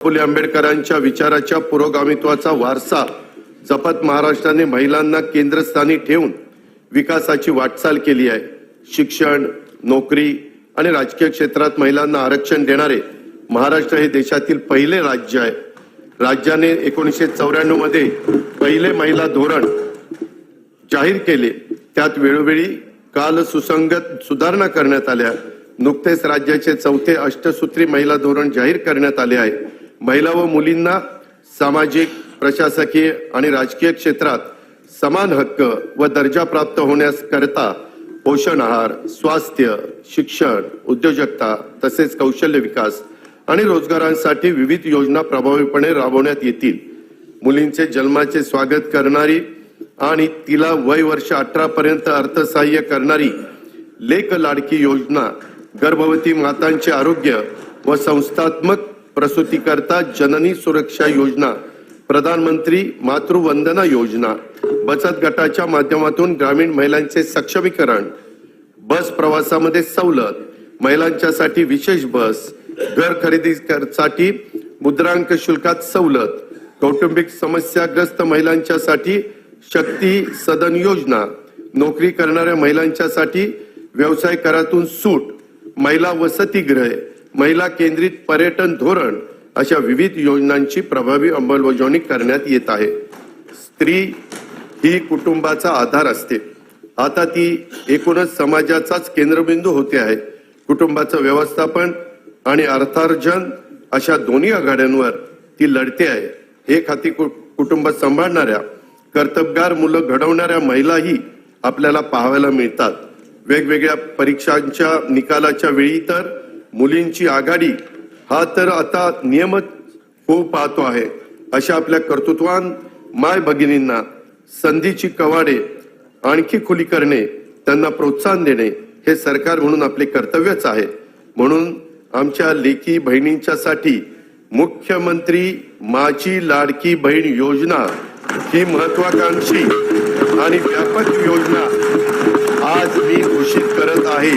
फुले आंबेडकरांच्या विचाराच्या पुरोगामित्वाचा वारसा जपत महाराष्ट्राने महिलांना केंद्रस्थानी ठेवून विकासाची वाटचाल केली आहे. शिक्षण नोकरी आणि राजकीय क्षेत्रात महिलांना आरक्षण देणारे महाराष्ट्र हे देशातील पहिले राज्य आहे. राज्याने एकोणीसशे चौऱ्याण्णवमध्ये पहिले महिला धोरण जाहीर केले. त्यात वेळोवेळी काल सुसंगत सुधारणा करण्यात आल्या. नुकतेच राज्याचे चौथे अष्टसूत्री महिला धोरण जाहीर करण्यात आले आहे. महिला व मुलींना सामाजिक प्रशासकीय आणि राजकीय क्षेत्रात समान हक्क व दर्जा प्राप्त होण्यास करता पोषण आहार स्वास्थ्य शिक्षण उद्योजकता तसेच कौशल्य विकास आणि रोजगारांसाठी विविध योजना प्रभावीपणे राबवण्यात येतील. मुलींचे जन्माचे स्वागत करणारी आणि तिला वय वर्ष अठरा पर्यंत अर्थसहाय्य करणारी लेख लाडकी योजना गर्भवती मातांचे आरोग्य व संस्थात्मक प्रसूतीकरता जननी सुरक्षा योजना प्रधानमंत्री मातृवंदना योजना बचत गटाच्या माध्यमातून ग्रामीण महिलांचे सक्षमीकरण बस प्रवासामध्ये सवलत महिलांच्यासाठी विशेष बस घर खरेदीसाठी मुद्रांक शुल्कात सवलत कौटुंबिक समस्याग्रस्त महिलांच्यासाठी शक्ती सदन योजना नोकरी करणाऱ्या महिलांच्यासाठी व्यवसाय करातून सूट महिला वसतिगृहे महिला केंद्रित पर्यटन धोरण अशा विविध योजनांची प्रभावी अंमलबजावणी करण्यात येत आहे. स्त्री ही कुटुंबाचा आधार असते. आता ती एकूणच समाजाचाच केंद्रबिंदू होते आहे. कुटुंबाचं व्यवस्थापन आणि अर्थार्जन अशा दोन्ही आघाड्यांवर ती लढते आहे. हे खाती कुटुंब सांभाळणाऱ्या कर्तबगार मुलं घडवणाऱ्या महिलाही आपल्याला पाहायला मिळतात. वेगवेगळ्या परीक्षांच्या निकालाच्या वेळी तर मुलींची आघाडी हा तर आता नियमित होऊ पाहतो आहे. अशा आपल्या कर्तृत्वान माय भगिनींना संधीची कवाडे आणखी खुली करणे त्यांना प्रोत्साहन देणे हे सरकार म्हणून आपले कर्तव्यच आहे. म्हणून आमच्या लेखी बहिणींच्यासाठी मुख्यमंत्री माझी लाडकी बहीण योजना ही महत्वाकांक्षी आणि व्यापक योजना आज मी घोषित करत आहे.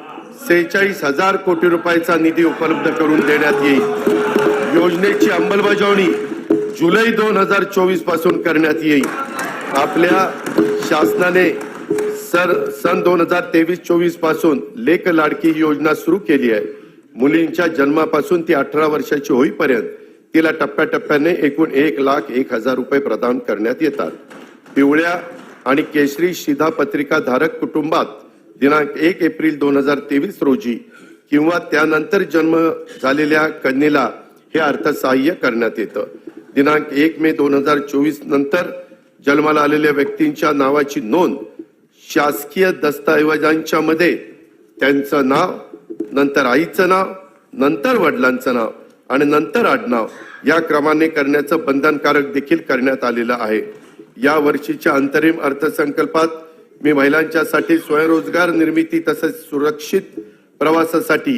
सेहेचाळीस हजार कोटी रुपयाचा निधी उपलब्ध करून देण्यात येईल. योजनेची अंमलबजावणी जुलै दोन हजार चोवीसपासून करण्यात येईल. आपल्या शासनाने सर सन दोन हजार तेवीस चोवीसपासून लेख लाडकी योजना सुरू केली आहे. मुलींच्या जन्मापासून ती अठरा वर्षाची होईपर्यंत तिला टप्प्याटप्प्याने एकूण एक लाख एक हजार रुपये प्रदान करण्यात येतात. पिवळ्या आणि केशरी शिधापत्रिका धारक कुटुंबात दिनांक एक एप्रिल दोन हजार तेवीस रोजी किंवा त्यानंतर जन्म झालेल्या कन्येला हे अर्थसहाय्य करण्यात येतं. दिनांक एक मे दोन हजार चोवीस नंतर जन्माला आलेल्या व्यक्तींच्या नावाची नोंद शासकीय दस्तऐवजांच्या मध्ये त्यांचं नाव नंतर आईचं नाव नंतर वडिलांचं नाव आणि नंतर आडनाव या क्रमाने करण्याचं बंधनकारक देखील करण्यात आलेलं आहे. या वर्षीच्या अंतरिम अर्थसंकल्पात मी महिलांच्यासाठी स्वयंरोजगार निर्मिती तसेच सुरक्षित प्रवासासाठी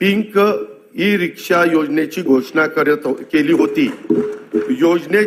पिंक ई रिक्षा योजनेची घोषणा करत हो-, केली होती. योजने